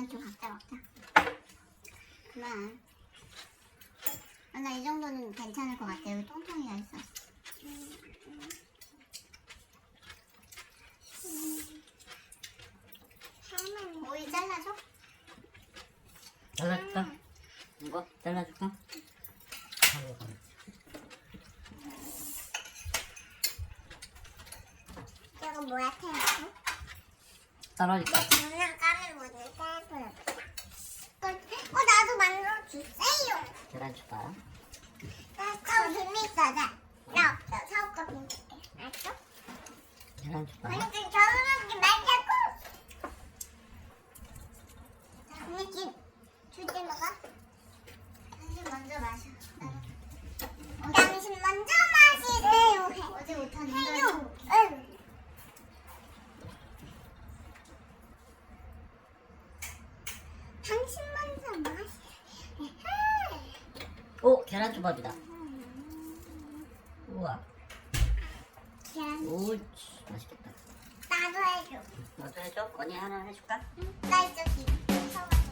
그만 좀 갖다 먹자. 그만. 아, 나 이 정도는 괜찮을 것 같아. 여기 통통이가 있어. 오이 잘라줘? 잘라줄까? 이거 잘라줄까? 이거 뭐야, 태양? 떨어질까? 주세요. 계란 줄까? 나 재밌어 나. 나 사오가 빌릴게. 알았어? 계란 줄까? 언니 결혼하 오! 계란초밥이다. 우와. 계란. 오, 맛있겠다. 나도 해줘. 너도 해줘? 언니 하나 해줄까? 나 이쪽 집.